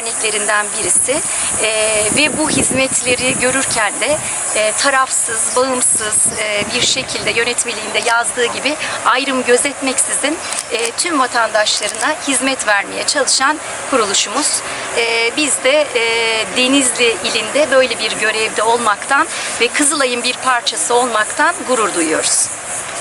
derneklerinden birisi E, ve bu hizmetleri görürken de e, tarafsız, bağımsız e, bir şekilde yönetmeliğinde yazdığı gibi ayrım gözetmeksizin e, tüm vatandaşlarına hizmet vermeye çalışan kuruluşumuz. E, biz de e, Denizli ilinde böyle bir görevde olmaktan ve Kızılay'ın bir parçası olmaktan gurur duyuyoruz.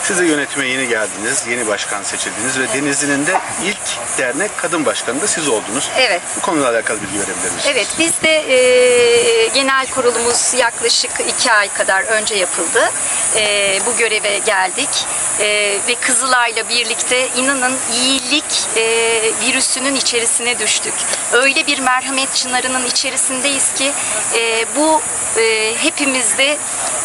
Siz de yönetime yeni geldiniz, yeni başkan seçildiniz ve Denizli'nin de ilk dernek kadın başkanı da siz oldunuz. Evet. Bu konuyla alakalı bilgi verebilir misiniz? Evet, biz de e, genel kurulumuz yaklaşık iki ay kadar önce yapıldı. E, bu göreve geldik E, ve Kızılay'la birlikte inanın iyilik e, virüsünün içerisine düştük. Öyle bir merhamet çınarının içerisindeyiz ki e, bu e, hepimizde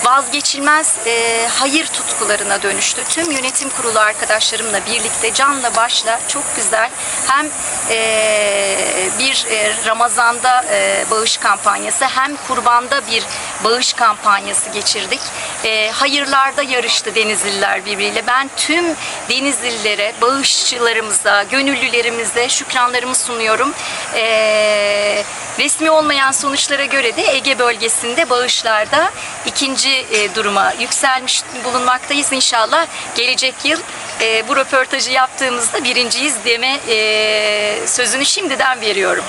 vazgeçilmez e, hayır tutkularına dönüştü. Tüm yönetim kurulu arkadaşlarımla birlikte canla başla çok güzel hem e, bir e, Ramazan'da e, bağış kampanyası hem kurbanda bir bağış kampanyası geçirdik. E, hayırlarda yarıştı Denizliler birbiriyle. Ben tüm Denizlililere, bağışçılarımıza, gönüllülerimize şükranlarımı sunuyorum. E, resmi olmayan sonuçlara göre de Ege bölgesinde bağışlarda ikinci e, duruma yükselmiş bulunmaktayız. İnşallah gelecek yıl e, bu röportajı yaptığımızda birinciyiz deme e, sözünü şimdiden veriyorum.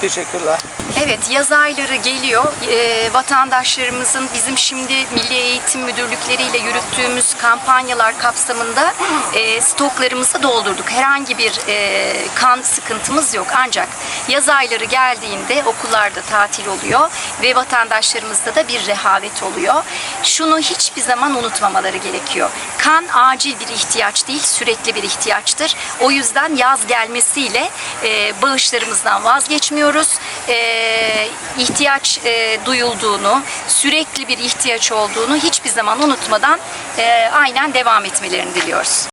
Teşekkürler. Evet yaz ayları geliyor. Ee, vatandaşlarımızın bizim şimdi Milli Eğitim Müdürlükleriyle yürüttüğümüz kampanyalar kapsamında e, stoklarımızı doldurduk. Herhangi bir e, kan sıkıntımız yok. Ancak yaz ayları geldiğinde okullarda tatil oluyor ve vatandaşlarımızda da bir rehavet oluyor. Şunu hiçbir zaman unutmamaları gerekiyor. Kan acil bir ihtiyaç değil, sürekli bir ihtiyaçtır. O yüzden yaz gelmesiyle e, bağışlarımızdan vazgeçmiyoruz. E, ihtiyaç e, duyulduğunu, sürekli bir ihtiyaç olduğunu hiçbir zaman unutmadan e, aynen devam etmelerini diliyoruz.